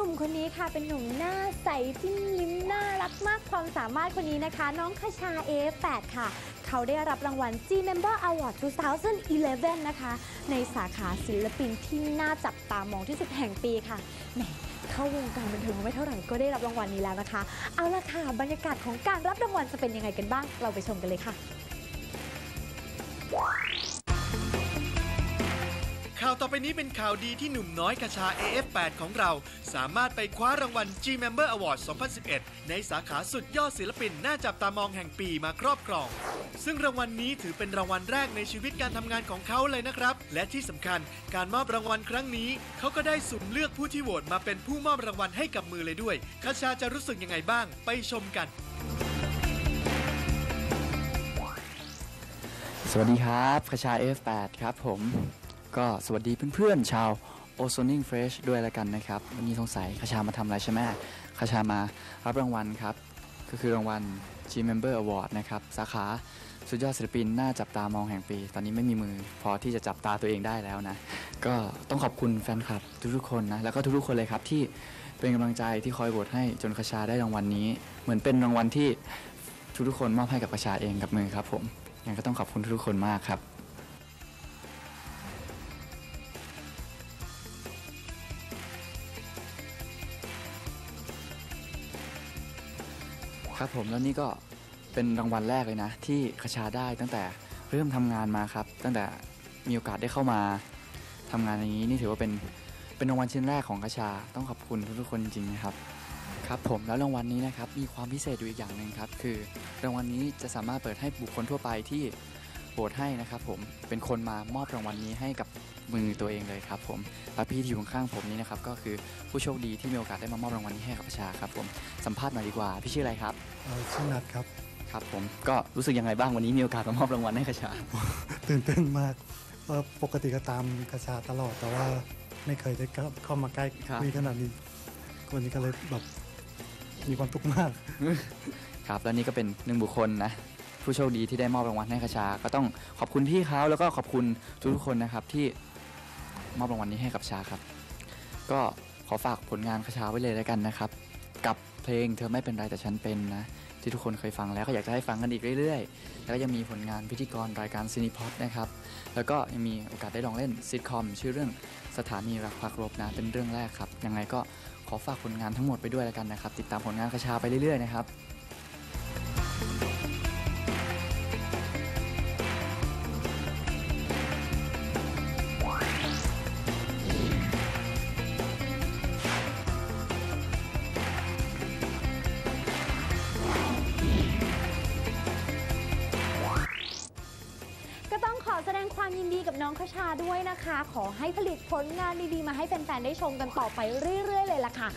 หนุ่มคนนี้ค่ะเป็นหนุ่มหน้าใสจิ้มลิ้มน่ารักมากความสามารถคนนี้นะคะ น้องคชา A8 ค่ะ เขาได้รับรางวัล G Member Award 2011 นะคะ ในสาขาศิลปินที่น่าจับตามองที่สุดแห่งปีค่ะแหมเข้าวงการบันเทิงมไม่เท่าไหร่ก็ได้รับรางวัลนี้แล้วนะคะ เอาละค่ะ บรรยากาศของการรับรางวัลจะเป็นยังไงกันบ้าง เราไปชมกันเลยค่ะ ต่อไปนี้เป็นข่าวดีที่หนุ่มน้อยกระชา AF8 ของเรา สามารถไปคว้ารางวัล G Member Award 2011 ในสาขาสุดยอดศิลปินน่าจับตามองแห่งปีมาครอบครอง ซึ่งรางวัลนี้ถือเป็นรางวัลแรกในชีวิตการทำงานของเขาเลยนะครับ และที่สำคัญการมอบรางวัลครั้งนี้ เขาก็ได้สุ่มเลือกผู้ที่โหวตมาเป็นผู้มอบรางวัลให้กับมือเลยด้วยคชาจะรู้สึกยังไงบ้าง ไปชมกัน สวัสดีครับคชา F8 ครับผม ก็สวัสดีเพื่อนๆชาว o z o n i n g Fresh ด้วยแล้วกันนะครับ วันนี้สงสัยคชามาทำอะไรใช่ไหมคชามารับรางวัลครับ ก็คือรางวัล G Member Award นะครับ สาขาสุดยอดศิลปินน่าจับตามองแห่งปี ตอนนี้ไม่มีมือพอที่จะจับตาตัวเองได้แล้วนะ ก็ต้องขอบคุณแฟนคลับทุกๆคนนะ แล้วก็ทุกๆคนเลยครับที่เป็นกำลังใจที่คอยโหวตให้จนคชาได้รางวัลนี้ เหมือนเป็นรางวัลที่ทุกๆคนมอบให้กับคชาเองกับมือครับผมยังก็ต้องขอบคุณทุกๆคนมากครับ ครับผมแล้วนี่ก็เป็นรางวัลแรกเลยนะ ที่คชาได้ตั้งแต่เริ่มทำงานมาครับ ตั้งแต่มีโอกาสได้เข้ามาทำงานอย่างนี้นี่ถือว่าเป็นเป็นรางวัลชิ้นแรกของคชาต้องขอบคุณทุกๆคนจริงนะครับครับผมแล้วรางวัลนี้นะครับมีความพิเศษอยู่อีกอย่างหนึ่งครับคือรางวัลนี้จะสามารถเปิดให้บุคคลทั่วไปที่ หวตให้นะครับผมเป็นคนมามอบรางวัลนี้ให้กับมือตัวเองเลยครับผมและพี่ที่อยู่ข้างๆผมนี้นะครับก็คือผู้โชคดีที่มีโอกาสได้มามอบรางวัลนี้ให้กับประชาครับผมสัมภาษณ์หน่อยดีกว่าพี่ชื่ออะไรครับเอ่อชื่อนัดครับครับผมก็รู้สึกยังไงบ้างวันนี้มีโอกาสมามอบรางวัลให้กระชา ตื่นเต้นมากเอ่อปกติก็ตามกระชาตลอดแต่ว่าไม่เคยได้เข้าเข้ามาใกล้ครับคุยขนาดนี้วันนี้ก็เลยแบบมีความทุกข์มาก ครับแล้วนี่ก็เป็นหนึ่งบุคคลนะ ผู้โชคดีที่ได้มอบรางวัลให้กระชา ก็ต้องขอบคุณพี่เขาแล้วก็ขอบคุณทุกๆคนนะครับที่มอบรางวัลนี้ให้กับชาครับ ก็ขอฝากผลงานกระชาไว้เลยแล้วกันนะครับ กับเพลงเธอไม่เป็นไรแต่ฉันเป็นนะ ที่ทุกคนเคยฟังแล้วก็อยากจะให้ฟังกันอีกเรื่อยๆ แล้วก็ยังมีผลงานพิธีกรรายการซีนิพอดนะครับ แล้วก็ยังมีโอกาสได้ลองเล่นซิทคอมชื่อเรื่องสถานีรักพักรบนะเป็นเรื่องแรกครับยังไงก็ขอฝากผลงานทั้งหมดไปด้วยแล้วกันนะครับ ติดตามผลงานกระชาไปเรื่อยๆนะครับ ยินดีกับน้องคชาด้วยนะคะ ขอให้ผลิตผลงานดีๆ มาให้แฟนๆ ได้ชมกันต่อไปเรื่อยๆ เลยล่ะค่ะ